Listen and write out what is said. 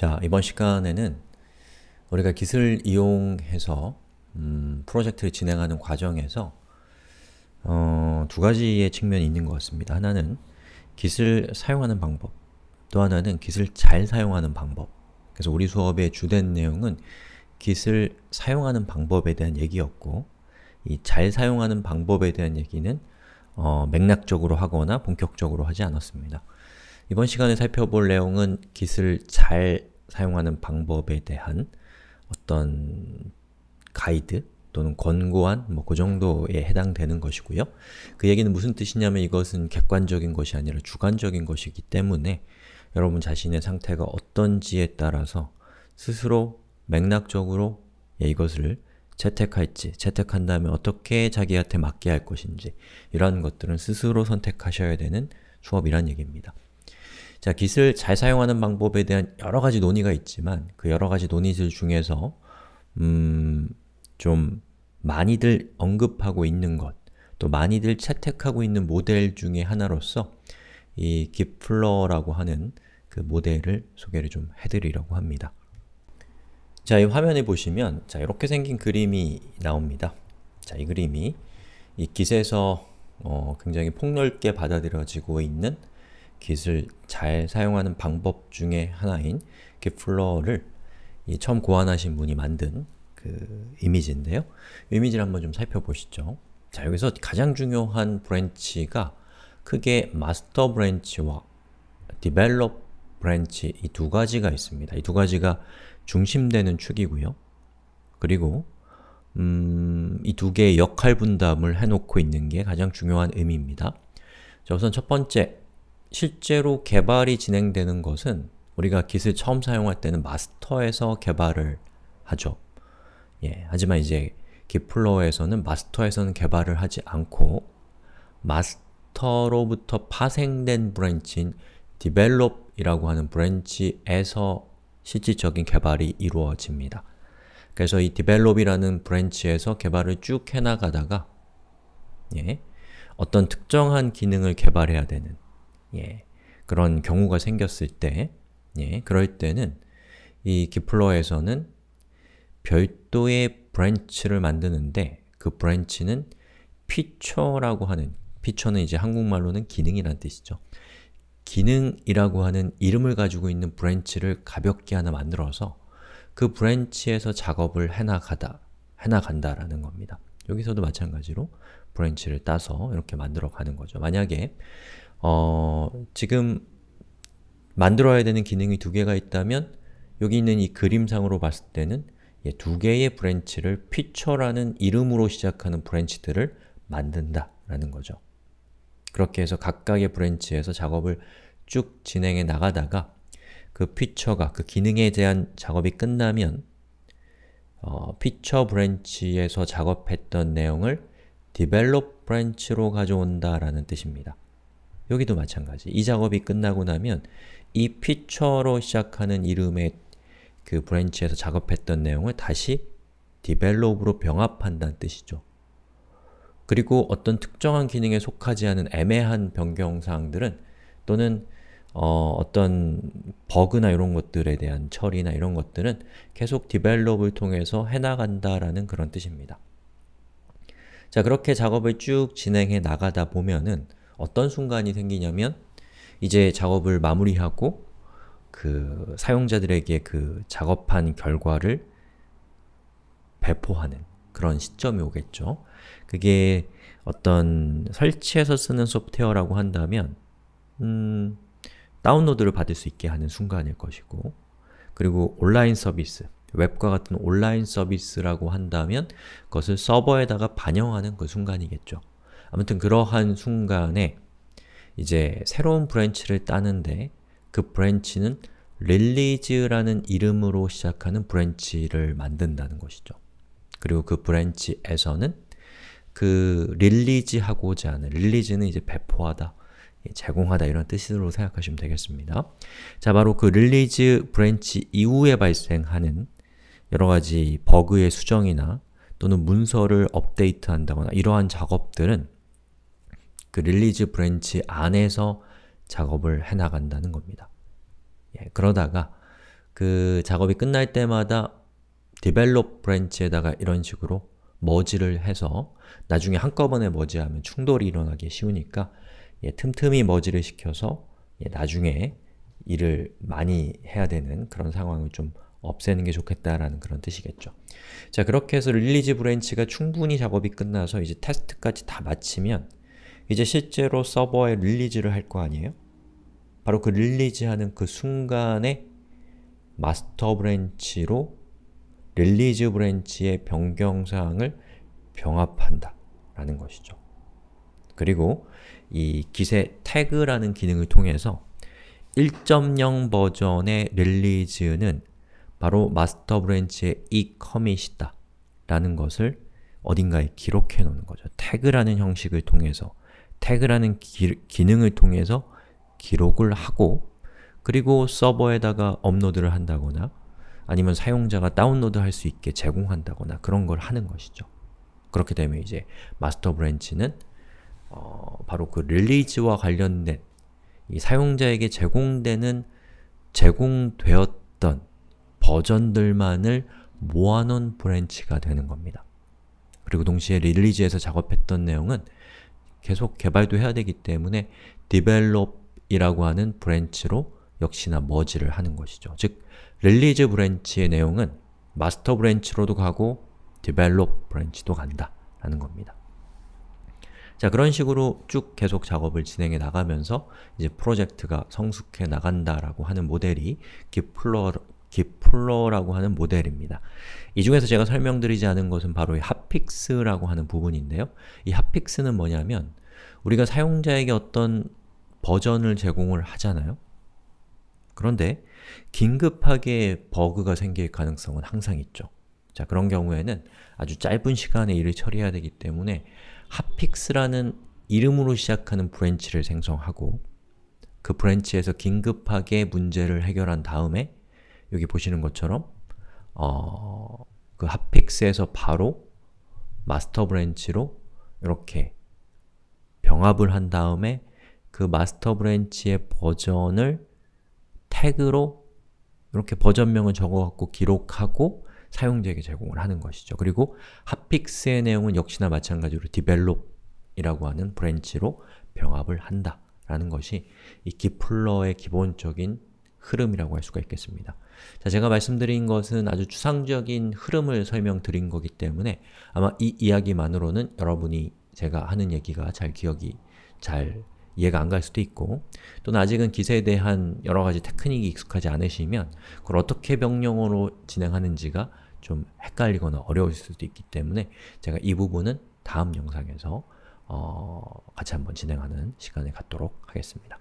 자, 이번 시간에는 우리가 깃을 이용해서 음, 프로젝트를 진행하는 과정에서 어, 두 가지의 측면이 있는 것 같습니다. 하나는 깃을 사용하는 방법, 또 하나는 깃을 잘 사용하는 방법. 그래서 우리 수업의 주된 내용은 깃을 사용하는 방법에 대한 얘기였고 이 잘 사용하는 방법에 대한 얘기는 어, 맥락적으로 하거나 본격적으로 하지 않았습니다. 이번 시간에 살펴볼 내용은 깃을 잘 사용하는 방법에 대한 어떤 가이드 또는 권고안 뭐그 정도에 해당되는 것이고요. 그 얘기는 무슨 뜻이냐면 이것은 객관적인 것이 아니라 주관적인 것이기 때문에 여러분 자신의 상태가 어떤지에 따라서 스스로 맥락적으로 예, 이것을 채택할지, 채택한 다음에 어떻게 자기한테 맞게 할 것인지 이러한 것들은 스스로 선택하셔야 되는 수업이란 얘기입니다. 자, 깃을 잘 사용하는 방법에 대한 여러 가지 논의가 있지만 그 여러 가지 논의들 중에서 음, 좀 많이들 언급하고 있는 것, 또 많이들 채택하고 있는 모델 중에 하나로서 이 깃플러라고 하는 그 모델을 소개를 좀 해드리려고 합니다. 자, 이 화면에 보시면 자, 이렇게 생긴 그림이 나옵니다. 자, 이 그림이 이 깃에서 어, 굉장히 폭넓게 받아들여지고 있는 깃을 잘 사용하는 방법 중에 하나인 이 처음 고안하신 분이 만든 그 이미지인데요. 이 이미지를 한번 좀 살펴보시죠. 자, 여기서 가장 중요한 브랜치가 크게 마스터 브랜치와 디벨롭 브랜치 이 두 가지가 있습니다. 이 두 가지가 중심되는 축이고요. 그리고 음, 이 두 개의 역할 분담을 해놓고 있는 게 가장 중요한 의미입니다. 자, 우선 첫 번째, 실제로 개발이 진행되는 것은 우리가 깃을 처음 사용할 때는 마스터에서 개발을 하죠. 예, 하지만 이제 깃플로어에서는 마스터에서는 개발을 하지 않고 마스터로부터 파생된 브랜치인 develop이라고 하는 브랜치에서 실질적인 개발이 이루어집니다. 그래서 이 develop이라는 브랜치에서 개발을 쭉 해나가다가 예, 어떤 특정한 기능을 개발해야 되는 예, 그런 경우가 생겼을 때 예, 그럴 때는 이 기플러에서는 별도의 브랜치를 만드는데 그 브랜치는 피처라고 하는 피처는 이제 한국말로는 기능이란 뜻이죠. 기능이라고 하는 이름을 가지고 있는 브랜치를 가볍게 하나 만들어서 그 브랜치에서 작업을 해나가다, 해나간다라는 겁니다. 여기서도 마찬가지로 브랜치를 따서 이렇게 만들어 가는 거죠. 만약에 어, 지금 만들어야 되는 기능이 두 개가 있다면 여기 있는 이 그림상으로 봤을 때는 두 개의 브랜치를 피처라는 이름으로 시작하는 브랜치들을 만든다 라는 거죠. 그렇게 해서 각각의 브랜치에서 작업을 쭉 진행해 나가다가 그 피처가, 그 기능에 대한 작업이 끝나면 어, 피처 브랜치에서 작업했던 내용을 develop 브랜치로 가져온다 라는 뜻입니다. 여기도 마찬가지. 이 작업이 끝나고 나면 이 피처로 시작하는 이름의 그 브랜치에서 작업했던 내용을 다시 develop으로 병합한다는 뜻이죠. 그리고 어떤 특정한 기능에 속하지 않은 애매한 변경사항들은 또는 어, 떤 버그나 이런 것들에 대한 처리나 이런 것들은 계속 develop을 통해서 해나간다라는 그런 뜻입니다. 자, 그렇게 작업을 쭉 진행해 나가다 보면은 어떤 순간이 생기냐면 이제 작업을 마무리하고 그 사용자들에게 그 작업한 결과를 배포하는 그런 시점이 오겠죠. 그게 어떤 설치해서 쓰는 소프트웨어라고 한다면 음, 다운로드를 받을 수 있게 하는 순간일 것이고 그리고 온라인 서비스, 웹과 같은 온라인 서비스라고 한다면 그것을 서버에다가 반영하는 그 순간이겠죠. 아무튼 그러한 순간에 이제 새로운 브랜치를 따는데 그 브랜치는 릴리즈라는 이름으로 시작하는 브랜치를 만든다는 것이죠. 그리고 그 브랜치에서는 그 릴리즈하고자 하는, 릴리즈는 이제 배포하다, 제공하다 이런 뜻으로 생각하시면 되겠습니다. 자, 바로 그 릴리즈 브랜치 이후에 발생하는 여러가지 버그의 수정이나 또는 문서를 업데이트한다거나 이러한 작업들은 그 릴리즈 브랜치 안에서 작업을 해나간다는 겁니다. 예, 그러다가 그 작업이 끝날 때마다 develop branch에다가 이런 식으로 머지를 해서 나중에 한꺼번에 머지하면 충돌이 일어나기 쉬우니까 예, 틈틈이 머지를 시켜서 예, 나중에 일을 많이 해야 되는 그런 상황을 좀 없애는 게 좋겠다라는 그런 뜻이겠죠. 자 그렇게 해서 릴리즈 브랜치가 충분히 작업이 끝나서 이제 테스트까지 다 마치면 이제 실제로 서버에 릴리즈를 할 거 아니에요? 바로 그 릴리즈하는 그 순간에 마스터 브랜치로 릴리즈 브랜치의 변경사항을 병합한다 라는 것이죠. 그리고 이 기세 태그라는 기능을 통해서 1.0 버전의 릴리즈는 바로 마스터 브랜치의 이 커밋이다 라는 것을 어딘가에 기록해 놓는 거죠. 태그라는 형식을 통해서 태그라는 기, 기능을 통해서 기록을 하고 그리고 서버에다가 업로드를 한다거나 아니면 사용자가 다운로드 할 수 있게 제공한다거나 그런 걸 하는 것이죠. 그렇게 되면 이제 마스터 브랜치는 어, 바로 그 릴리즈와 관련된 이 사용자에게 제공되는 제공되었던 버전들만을 모아놓은 브랜치가 되는 겁니다. 그리고 동시에 릴리즈에서 작업했던 내용은 계속 개발도 해야 되기 때문에 develop이라고 하는 브랜치로 역시나 머지를 하는 것이죠. 즉, 릴리즈 브랜치의 내용은 마스터 브랜치로도 가고 develop 브랜치도 간다 라는 겁니다. 자 그런 식으로 쭉 계속 작업을 진행해 나가면서 이제 프로젝트가 성숙해 나간다라고 하는 모델이 기플러, 기플러라고 하는 모델입니다. 이 중에서 제가 설명드리지 않은 것은 바로 이 핫픽스라고 하는 부분인데요. 이 핫픽스는 뭐냐면 우리가 사용자에게 어떤 버전을 제공을 하잖아요. 그런데 긴급하게 버그가 생길 가능성은 항상 있죠. 자 그런 경우에는 아주 짧은 시간에 일을 처리해야 되기 때문에 핫픽스라는 이름으로 시작하는 브랜치를 생성하고 그 브랜치에서 긴급하게 문제를 해결한 다음에 여기 보시는 것처럼 어, 그 핫픽스에서 바로 마스터 브랜치로 이렇게 병합을 한 다음에 그 마스터 브랜치의 버전을 태그로 이렇게 버전명을 적어갖고 기록하고 사용자에게 제공을 하는 것이죠. 그리고 핫픽스의 내용은 역시나 마찬가지로 develop이라고 하는 브랜치로 병합을 한다 라는 것이 이 기플러의 기본적인 흐름이라고 할 수가 있겠습니다. 자, 제가 말씀드린 것은 아주 추상적인 흐름을 설명드린 거기 때문에 아마 이 이야기만으로는 여러분이 제가 하는 얘기가 잘 기억이 잘 이해가 안 갈 수도 있고 또는 아직은 기세에 대한 여러 가지 테크닉이 익숙하지 않으시면 그걸 어떻게 명령어로 진행하는지가 좀 헷갈리거나 어려울 수도 있기 때문에 제가 이 부분은 다음 영상에서 어, 같이 한번 진행하는 시간을 갖도록 하겠습니다.